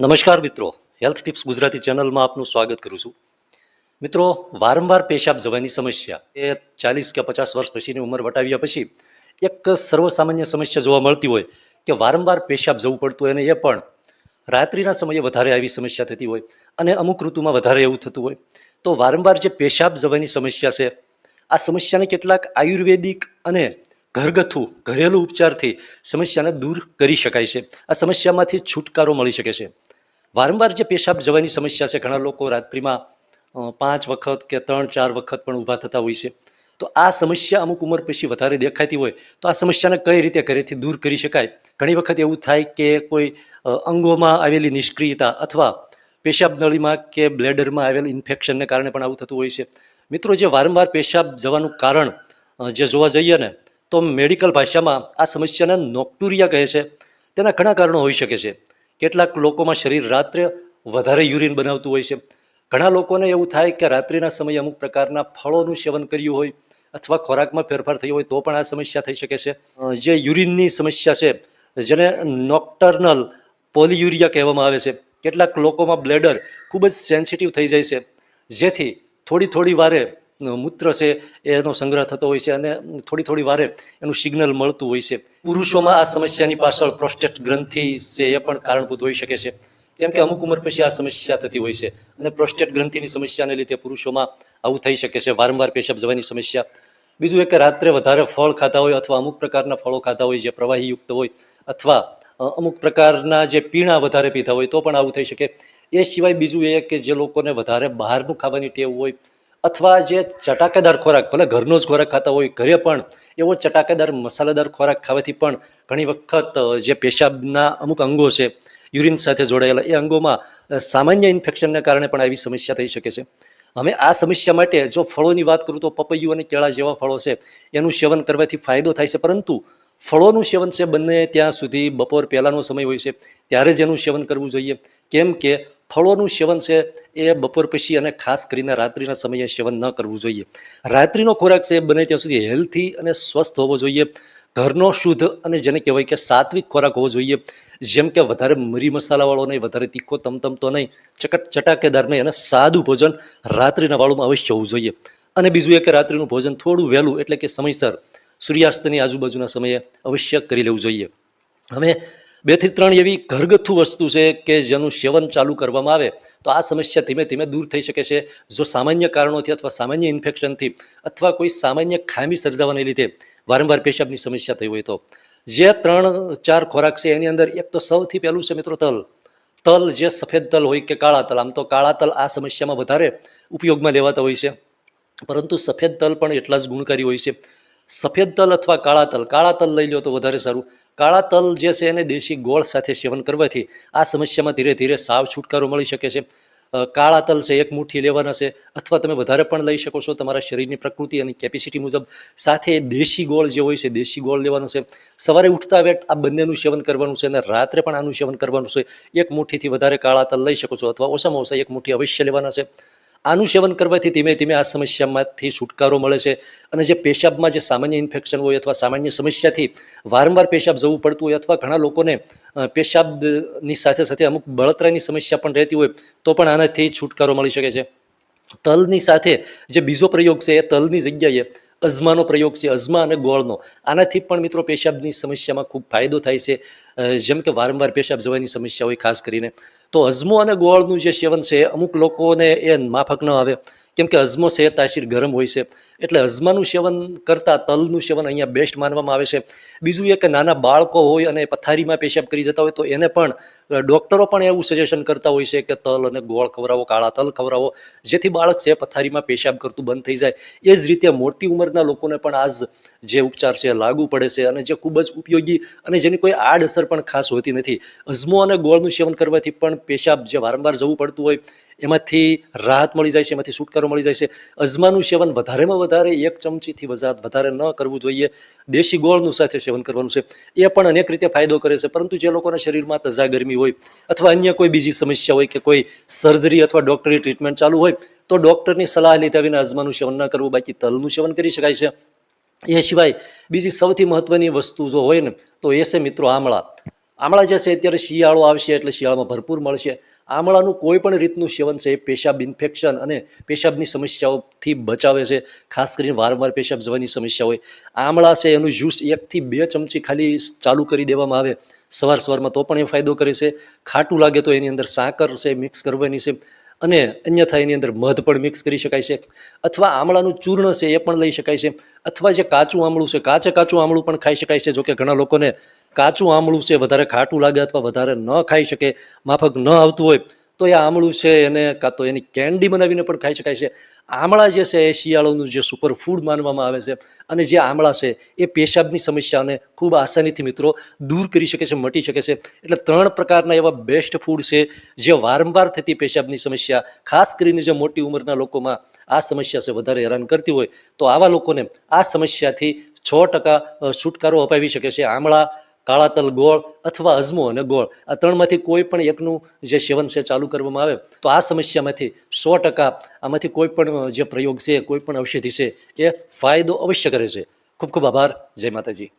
નમસ્કાર મિત્રો. Health tips Gujarati ચેનલમાં આપનું સ્વાગત કરું છું. મિત્રો, વારંવાર પેશાબ જવાની સમસ્યા. એ ચાલીસ કે પચાસ વર્ષ પછીની ઉંમર વટાવ્યા પછી એક સર્વસામાન્ય સમસ્યા જોવા મળતી હોય કે વારંવાર પેશાબ જવું પડતું હોય અને એ પણ રાત્રિના સમયે વધારે આવી સમસ્યા થતી હોય અને અમુક ઋતુમાં વધારે એવું થતું હોય. તો વારંવાર જે પેશાબ જવાની સમસ્યા છે, આ સમસ્યાને કેટલાક આયુર્વેદિક અને ઘરગથ્થુ, ઘરેલું ઉપચારથી સમસ્યાને દૂર કરી શકાય છે. આ સમસ્યામાંથી છુટકારો મળી શકે છે. વારંવાર જે પેશાબ જવાની સમસ્યા છે, ઘણા લોકો રાત્રિમાં પાંચ વખત કે ત્રણ, ચાર વખત પણ ઊભા થતા હોય છે. તો આ સમસ્યા અમુક ઉંમર પછી વધારે દેખાતી હોય, તો આ સમસ્યાને કઈ રીતે ઘરેથી દૂર કરી શકાય? ઘણી વખત એવું થાય કે કોઈ અંગોમાં આવેલી નિષ્ક્રિયતા અથવા પેશાબ નળીમાં કે બ્લેડરમાં આવેલ ઇન્ફેક્શનને કારણે પણ આવું થતું હોય છે. મિત્રો, જે વારંવાર પેશાબ જવાનું કારણ જે જોવા જઈએ ને તો મેડિકલ ભાષામાં આ સમસ્યાને નોક્ટુરિયા કહે છે. તેના ઘણા કારણો હોઈ શકે છે. કેટલાક લોકોમાં શરીર રાત્રે વધારે યુરિન બનાવતું હોય છે. ઘણા લોકોને એવું થાય કે રાત્રિના સમયે અમુક પ્રકારના ફળોનું સેવન કર્યું હોય અથવા ખોરાકમાં ફેરફાર થયો હોય તો પણ આ સમસ્યા થઈ શકે છે. જે યુરિનની સમસ્યા છે, જેને નોક્ટર્નલ પોલિયુરિયા કહેવામાં આવે છે. કેટલાક લોકોમાં બ્લેડર ખૂબ જ સેન્સિટિવ થઈ જાય છે. જેથી થોડી થોડી વારે મૂત્ર છે એનો સંગ્રહ થતો હોય છે અને થોડી થોડી વારે એનું સિગ્નલ મળતું હોય છે. પુરુષોમાં આ સમસ્યાની પાછળ પ્રોસ્ટેટ ગ્રંથિ છે એ પણ કારણભૂત હોઈ શકે છે. કેમ કે અમુક ઉંમર પછી આ સમસ્યા થતી હોય છે અને પ્રોસ્ટેટ ગ્રંથિની સમસ્યાને લીધે પુરુષોમાં આવું થઈ શકે છે. વારંવાર પેશાબ જવાની સમસ્યા. બીજું એક રાત્રે વધારે ફળ ખાતા હોય અથવા અમુક પ્રકારના ફળો ખાતા હોય જે પ્રવાહીયુક્ત હોય અથવા અમુક પ્રકારના જે પીણા વધારે પીતા હોય તો પણ આવું થઈ શકે. એ સિવાય બીજું એ કે જે લોકોને વધારે બહારનું ખાવાની ટેવ હોય અથવા જે ચટાકેદાર ખોરાક, ભલે ઘરનો જ ખોરાક ખાતા હોય, ઘરે પણ એવો ચટાકેદાર મસાલેદાર ખોરાક ખાવાથી પણ ઘણી વખત જે પેશાબના અમુક અંગો છે, યુરિન સાથે જોડાયેલા, એ અંગોમાં સામાન્ય ઇન્ફેક્શનને કારણે પણ આવી સમસ્યા થઈ શકે છે. હવે આ સમસ્યા માટે જો ફળોની વાત કરું તો પપૈયું અને કેળા જેવા ફળો છે, એનું સેવન કરવાથી ફાયદો થાય છે. પરંતુ ફળોનું સેવન છે બંને ત્યાં સુધી બપોર પહેલાંનો સમય હોય છે, ત્યારે જ એનું સેવન કરવું જોઈએ. કેમ કે ફળોનું સેવન છે એ બપોર પછી અને ખાસ કરીને રાત્રિના સમયે સેવન ન કરવું જોઈએ. રાત્રિનો ખોરાક છે એ બને ત્યાં સુધી હેલ્થી અને સ્વસ્થ હોવો જોઈએ. ઘરનો શુદ્ધ અને જેને કહેવાય કે સાત્વિક ખોરાક હોવો જોઈએ. જેમ કે વધારે મરી મસાલાવાળો નહીં, વધારે તીખો, તમતમતો નહીં, ચકટ ચટાકેદાર નહીં અને સાદું ભોજન રાત્રિના વાળુમાં અવશ્ય હોવું જોઈએ. અને બીજું એ કે રાત્રિનું ભોજન થોડું વહેલું એટલે કે સમયસર સૂર્યાસ્તની આજુબાજુના સમયે અવશ્ય કરી લેવું જોઈએ. હવે બેથી ત્રણ એવી ઘરગથ્થુ વસ્તુ છે કે જેનું સેવન ચાલુ કરવામાં આવે, તો આ સમસ્યા ધીમે ધીમે દૂર થઈ શકે છે. જો સામાન્ય કારણોથી અથવા સામાન્ય ઇન્ફેક્શનથી અથવા કોઈ સામાન્ય ખામી સર્જાવાને લીધે વારંવાર પેશાબની સમસ્યા થઈ હોય તો. જે ત્રણ, ચાર ખોરાક છે એની અંદર એક તો સૌથી પહેલું છે મિત્રો તલ. તલ જે સફેદ તલ હોય કે કાળા તલ, આમ તો કાળા તલ આ સમસ્યામાં વધારે ઉપયોગમાં લેવાતા હોય છે. પરંતુ સફેદ તલ પણ એટલા જ ગુણકારી હોય છે. સફેદ તલ અથવા કાળા તલ કાળા તલ લઈ લો તો વધારે સારું. કાળા તલ જે છે એને દેશી ગોળ સાથે સેવન કરવાથી આ સમસ્યામાં ધીરે ધીરે સાવ છુટકારો મળી શકે છે. કાળા તલ છે, એક મુઠ્ઠી લેવાના છે, અથવા તમે વધારે પણ લઈ શકો છો તમારા શરીરની પ્રકૃતિ અને કેપેસિટી મુજબ. સાથે દેશી ગોળ જે હોય છે, દેશી ગોળ લેવાનો છે. સવારે ઉઠતા વેટ આ બંનેનું સેવન કરવાનું છે અને રાત્રે પણ આનું સેવન કરવાનું છે. એક મુઠ્ઠીથી વધારે કાળા તલ લઈ શકો છો અથવા ઓછામાં ઓછા એક મુઠ્ઠી અવશ્ય લેવાના છે. આનું સેવન કરવાથી ધીમે ધીમે આ સમસ્યામાંથી છુટકારો મળે છે. અને જે પેશાબમાં જે સામાન્ય ઇન્ફેક્શન હોય અથવા સામાન્ય સમસ્યાથી વારંવાર પેશાબ જવું પડતું હોય અથવા ઘણા લોકોને પેશાબની સાથે સાથે અમુક બળતરાની સમસ્યા પણ રહેતી હોય, તો પણ આનાથી છુટકારો મળી શકે છે. તલની સાથે જે બીજો પ્રયોગ છે એ તલની જગ્યાએ અજમાનો પ્રયોગ છે અજમા અને ગોળનો. આનાથી પણ મિત્રો પેશાબની સમસ્યામાં ખૂબ ફાયદો થાય છે. જેમ કે વારંવાર પેશાબ જવાની સમસ્યા હોય ખાસ કરીને. તો અજમો અને ગોળનું જે સેવન છે અમુક લોકોને એ માફક ન આવે. કેમ કે અજમો છે તાસીર ગરમ હોય છે. એટલે અજમાનું સેવન કરતાં તલનું સેવન અહીંયા બેસ્ટ માનવામાં આવે છે. બીજું એ કે નાના બાળકો હોય અને પથારીમાં પેશાબ કરી જતા હોય તો એને પણ ડૉક્ટરો પણ એવું સજેશન કરતા હોય છે કે તલ અને ગોળ ખવડાવો, કાળા તલ ખવડાવો, જેથી બાળક છે પથારીમાં પેશાબ કરતું બંધ થઈ જાય. એ જ રીતે મોટી ઉંમરના લોકોને પણ આજ જે ઉપચાર છે લાગુ પડે છે અને જે ખૂબ જ ઉપયોગી અને જેની કોઈ આડઅસર પણ ખાસ હોતી નથી. અજમો અને ગોળનું સેવન કરવાથી પણ પેશાબ જે વારંવાર જવું પડતું હોય એમાંથી રાહત મળી જાય છે, એમાંથી છુટકારો મળી જાય છે. અજમાનું સેવન વધારેમાં વધારે એક ચમચીથી વધારે ન કરવું જોઈએ. દેશી ગોળનું સાથે સેવન કરવાનું છે. એ પણ અનેક રીતે ફાયદો કરે છે. પરંતુ જે લોકોના શરીરમાં તજા ગરમી હોય અથવા અન્ય કોઈ બીજી સમસ્યા હોય કે કોઈ સર્જરી અથવા ડૉક્ટરી ટ્રીટમેન્ટ ચાલુ હોય, તો ડૉક્ટરની સલાહ લીધા વિના અજમાનું સેવન ન કરવું. બાકી તલનું સેવન કરી શકાય છે. એ સિવાય બીજી સૌથી મહત્વની વસ્તુ જો હોય ને, તો એ છે મિત્રો આમળા. આમળા જે છે, અત્યારે શિયાળો આવશે એટલે શિયાળામાં ભરપૂર મળશે. આમળાનું કોઈ પણ રીતનું સેવન છે એ પેશાબ ઇન્ફેક્શન અને પેશાબની સમસ્યાઓથી બચાવે છે. ખાસ કરીને વારંવાર પેશાબ જવાની સમસ્યા હોય. આમળા છે, એનું જ્યુસ એકથી બે ચમચી ખાલી ચાલુ કરી દેવામાં આવે. સવાર સવારમાં તો પણ એ ફાયદો કરે છે. ખાટું લાગે તો એની અંદર સાકર છે, મિક્સ કરવાની છે. અને અન્યથા એની અંદર મધ પણ મિક્સ કરી શકાય છે. અથવા આમળાનું ચૂર્ણ છે એ પણ લઈ શકાય છે. અથવા જે કાચું આમળું છે, કાચે કાચું આમળું પણ ખાઈ શકાય છે જોકે ઘણા લોકોને કાચું આમળું છે વધારે ખાટું લાગે અથવા વધારે ન ખાઈ શકે, માફક ન આવતું હોય, તો એ આમળું છે એને કાં તો એની કેન્ડી બનાવીને પણ ખાઈ શકાય છે. આમળા જે છે એ શિયાળોનું જે સુપર ફૂડ માનવામાં આવે છે અને જે આમળા છે એ પેશાબની સમસ્યાને ખૂબ આસાનીથી મિત્રો દૂર કરી શકે છે, મટી શકે છે. એટલે ત્રણ પ્રકારના એવા બેસ્ટ ફૂડ છે જે વારંવાર થતી પેશાબની સમસ્યા, ખાસ કરીને જે મોટી ઉંમરના લોકોમાં આ સમસ્યા છે, વધારે હેરાન કરતી હોય તો આવા લોકોને આ સમસ્યાથી છ ટકા છુટકારો અપાવી શકે છે. આમળા કાળા તલ ગોળ અથવા અજમો અને ગોળ. આ ત્રણમાંથી કોઈ પણ એકનું જે સેવન છે ચાલુ કરવામાં આવે, તો આ સમસ્યામાંથી સો ટકા આમાંથી કોઈ પણ જે પ્રયોગ છે, કોઈ પણ ઔષધિ છે, એ ફાયદો અવશ્ય કરે છે. ખૂબ ખૂબ આભાર. જય માતાજી.